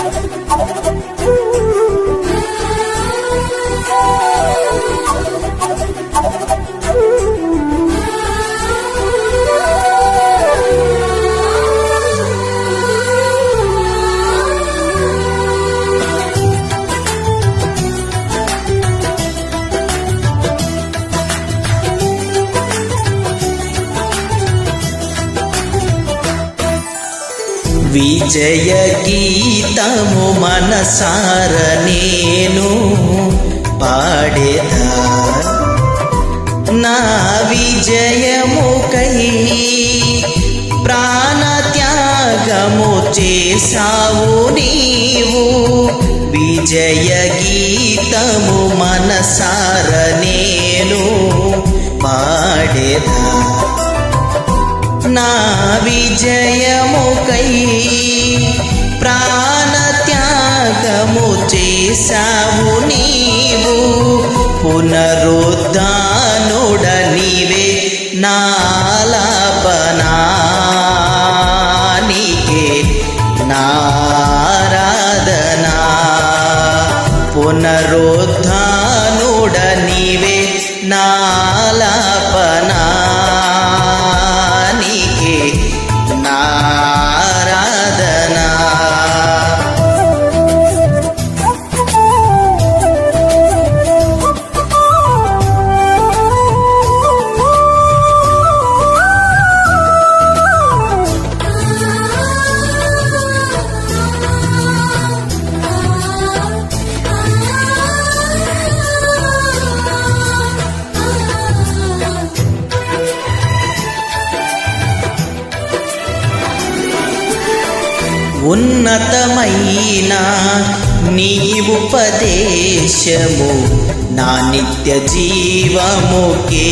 I'm విజయ గీతము మనసార నేను పాడేదా? నా విజయముకై ప్రాణ త్యాగము చేసావు నీ విజయముకై ప్రాణ త్యాగము చేసావు నీవు. పునరుద్ధానుడ నీవే నాలాపనానికే నారాధనా పునరుద్ధానుడ నీవే నాలాపనానికే ఉన్నతమైన నీ ఉపదేశము నా నిత్య జీవముకే.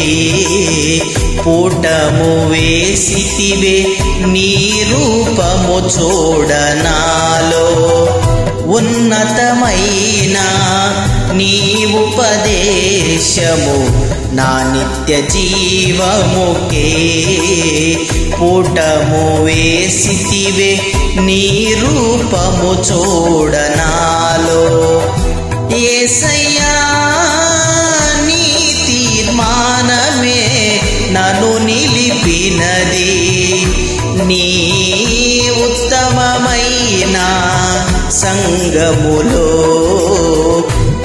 పూటము వేసితివే నీ రూపము చూడనాలో. ఉన్నతమైన నీ ఉపదేశము నా నిత్య జీవముకే. పూటము వేసితివే నీ రూపము చూడనాలో. ఏసయ్యా సంగములో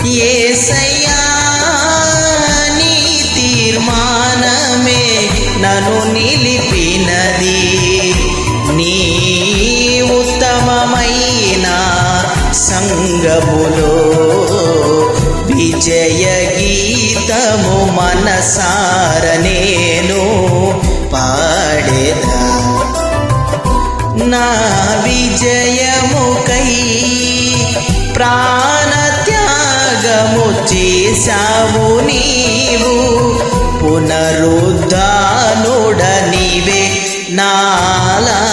ఏసయ్యా నీ తీర్మానమే నన్ను నిలిపినది. నీ ఉత్తమమైన సంగములో విజయ గీతము మనసార నేను పాడేదా? నా విజయముకై ప్రాణ త్యాగము చేశావు నీవు. పునరుద్ధానుడ నీవే నాలాపనానికే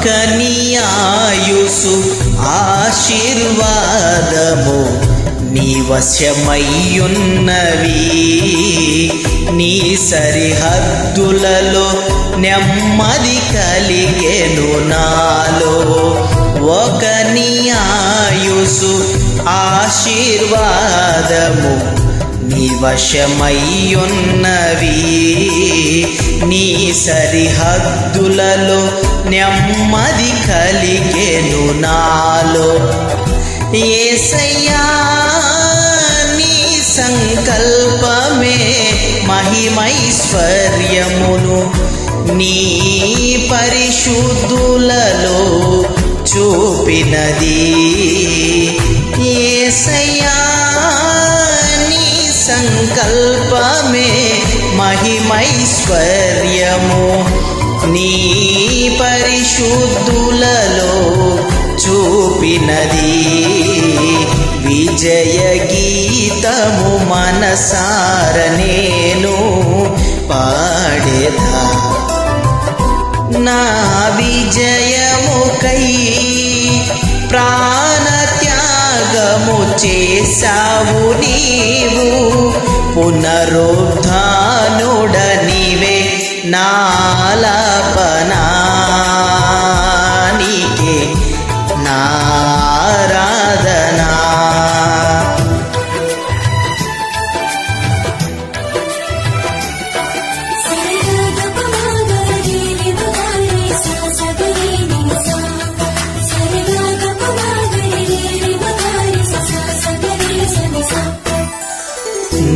ఒక నియాయుసు ఆశీర్వాదము నీ వశమయ్యున్నవి. నీ సరిహద్దులలో నెమ్మది కలిగెను నాలో. ఒక నియాయుసు ఆశీర్వాదము నీ వశమయ్యున్నవి. నీ సరిహద్దులలో నెమ్మది కలిగెను నాలో. ఏసయ్యా నీ సంకల్పమే మహిమైశ్వర్యమును. నీ పరిశుద్ధులలో చూపినది. ఏసయ్యా సంకల్పమే మహిమైశ్వర్యము. నీ పరిశుద్ధులలో చూపినది విజయ గీతము మనసార నేను పాడేదా. నా చేశావు నీవు. పునరుద్ధానుడ నీవే నాలపనానికే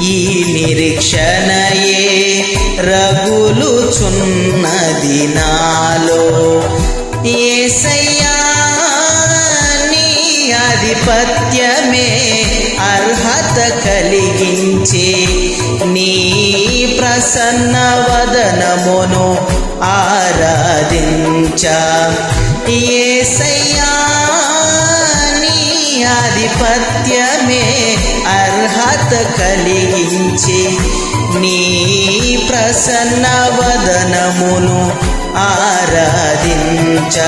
ఈ నిరీక్షణయే రగులుచున్నది నాలో. ఏసయ్యా నీ ఆధిపత్యమే అర్హత కలిగించే నీ ప్రసన్న వదనమును ఆరాధించ. ఏసయ్యా ఆధిపత్యమే అర్హత కలిగించి నీ ప్రసన్న వదనమును ఆరాధించ.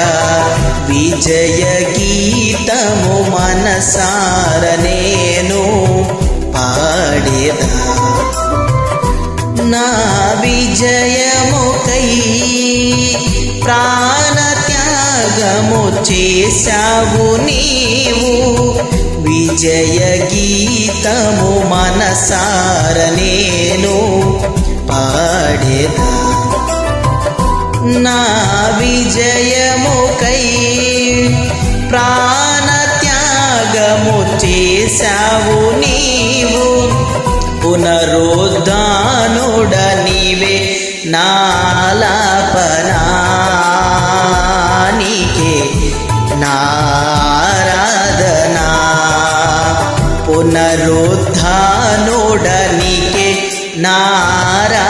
విజయ గీతము మనసార నేను పాడేదా. నా విజయముకై ప్రాణత్యాగము చేశావు నీవు. విజయ గీతము మనసార నేను పాడేదా? నా విజయముకై ప్రాణత్యాగము చేశావు నీవు. పునరుద్ధానుడ నీవే నాలపనానికే పునరుద్ధానుడ నీకే నారా